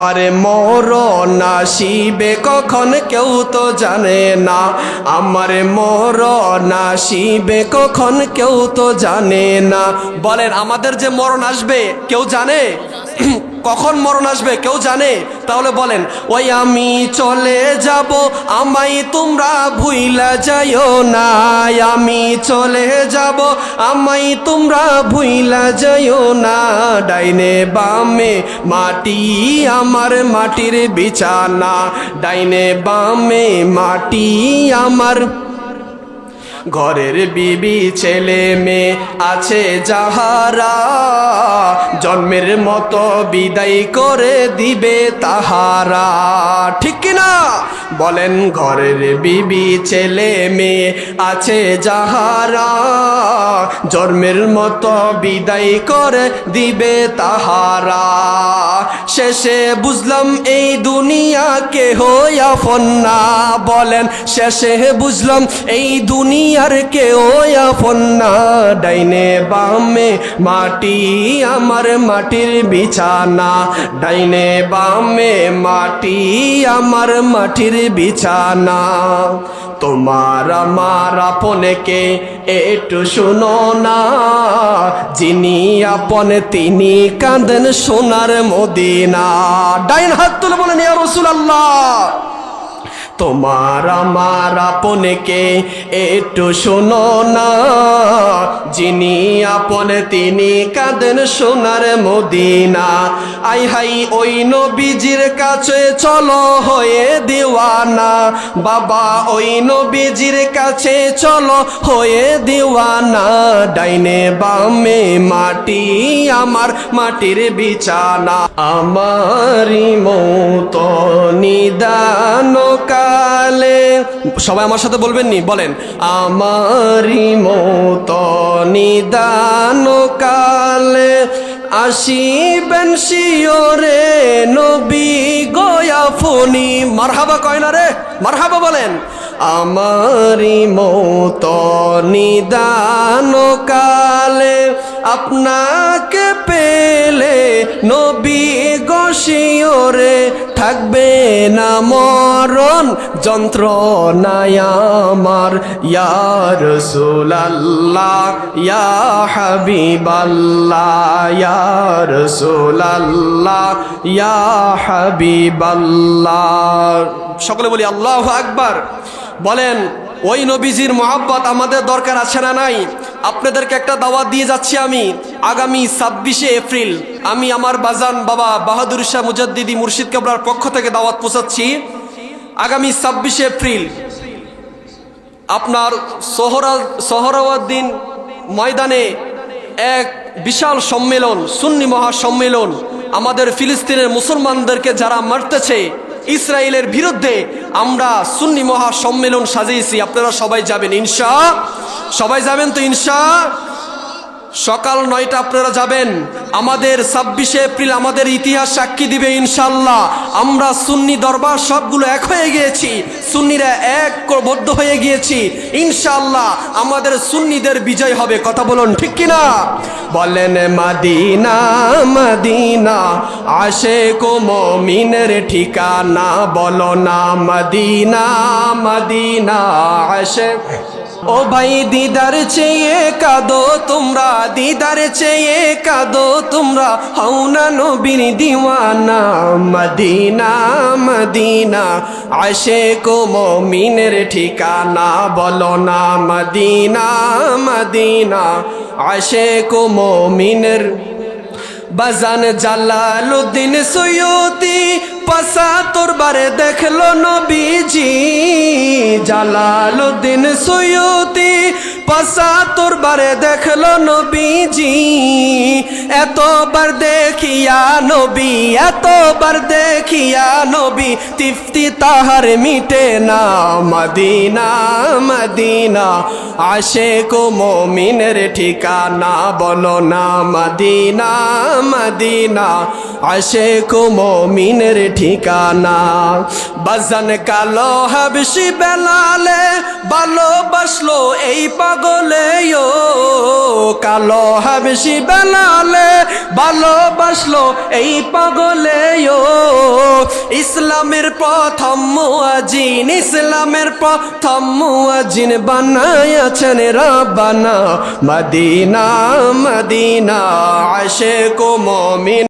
আরে মোর নাশিবে কখন কেউ তো জানে না। আমার মোর নাশিবে কখন কেউ তো জানে না। বলেন, আমাদের যে মরণ আসবে, কেউ জানে? কখন মরণ আসবে কেউ জানে? তাহলে বলেন, ওই আমি চলে যাব আমাই তোমরা ভুইলা যাইও না। আমি চলে যাব আমাই তোমরা ভুইলা যাইও না। ডাইনে বামে মাটি, আমার মাটির বিছানা। ডাইনে বামে মাটি, আমার ঘরের বিবি ছেলে মেয়ে আছে যাহারা। জন্মের মতো বিদায় করে দিবে তাহারা। ঠিক কিনা বলেন ঘরের বিবি ছেলে মেয়ে আছে যাহারা। জন্মের মতো বিদায় করে দিবে তাহারা। শেষে বুঝলাম এই দুনিয়া কে হইয়া ফন্না বলেন, শেষে বুঝলাম এই দুনিয়ার কে হইয়া ফন্না ডাইনে বামে মাটি, আমার মাটির বিছানা। ডাইনে বামে মাটি, আমার মাটির বিছানা। তোমার আমার আপনকে একটু শুনো না। যিনি আপন, তিনি কাঁদেন সোনার মদিনা ডাইন হাত তুলে বলেন ইয়া আল্লাহ তোমার আমার আপনকে একটু শোনো না। যিনি আপন তিনি কাঁদেন সোনার মদিনা। আই হাই, ওই নবীজির কাছে চলো হয়ে দিওয়ানা। বাবা, ওই নবীজির কাছে চলো হয়ে দিওয়ানা। ডাইনে বামে মাটি, আমার মাটির বিছানা। আমারি মৌত নিদান কালে। সবাই আমার সাথে বলবেন নি? বলেন আমারি মৌত নিদান কালে আসিবেন শিওরে নবী গয়া ফনি। মারহাবা কয় না রে? মারহাবা বলেন। আমারি মৌত নিদান কালে আপনাকে পেলে নবী থাকবে না মরণ যন্ত্রণায় আমার। ইয়ার সুলাল্লাহ ইয়া হাবিবাল্লাহ ইয়ার ইয়া হাবিবাল্লাহ। সকলে বলি আল্লাহ আকবার। বলেন, ওই নবীজির মোহাব্বত আমাদের দরকার আছে না নাই? আপনাদেরকে একটা দাওয়াত দিয়ে যাচ্ছি আমি আগামী ছাব্বিশে এপ্রিল। আমি আমার বাজান বাবা বাহাদুর শাহ মুজাদ্দিদি মুর্শিদ কাবলার পক্ষ থেকে দাওয়াত পৌঁছাচ্ছি। আগামী ছাব্বিশে এপ্রিল আপনার সোহরা সোহরাওয়াদ্দিন ময়দানে এক বিশাল সম্মেলন, সুন্নি মহাসম্মেলন। আমাদের ফিলিস্তিনের মুসলমানদেরকে যারা মারতেছে ইসরায়েলের বিরুদ্ধে আমরা সুন্নি মহা সম্মেলন সাজিয়েছি। আপনারা সবাই যাবেন, ইনশা। সবাই যাবেন তো, ইনশা? সকাল নয়টা আপনারা যাবেন। আমাদের ছাব্বিশে এপ্রিল আমাদের ইতিহাস সাক্ষী দিবে ইনশাল্লাহ আমরা সুন্নি দরবার সবগুলো এক হয়ে গিয়েছি। সুন্নিরা এক বদ্ধ হয়ে গিয়েছি। ইনশাল্লাহ আমাদের সুন্নিদের বিজয় হবে। কথা বলুন, ঠিক কিনা? বলেন, মাদিনা মাদিনা আসে কো মমিনের ঠিকানা বলো না। মাদিনা মাদিনা আসে ও ভাই দিদার চেয়ে কাদো তোমরা, দিদার চেয়ে কাদো তোমরা। হও না নবীর দিওয়ানা, মদিনা মদিনা। আসে কো মমিনের ঠিকানা বলো না, মদিনা মদিনা। আসে কো মমিনের বাজান জালালুদ্দিন সৈয়দি পাশা তোর বারে দেখল নবীজি জালালুদ্দিন সৈয়তি পাশা তোর বারে দেখল নবীজি এতবার দেখিয়া নবী, এতবার দেখিয়া নবী, তিফতি তাহার মিটে না, মদিনা মদিনা। আসে কো মমিনের ঠিকানা বলো না, মদিনা মদিনা। আসে কো মমিনের ঠিকানা। বাজান কালো হাবসি বেলালে ভালোবাসলো এই পাগ পাগলে ও। কালো হাবসি বেলালে ভালোবাসলো এই পাগলে ও ইসলামের প্রথম মুয়াজিন ইসলামের প্রথম মুয়াজিন বানায়াছেন রাব্বানা। মদিনা মদিনা কো মুমিন।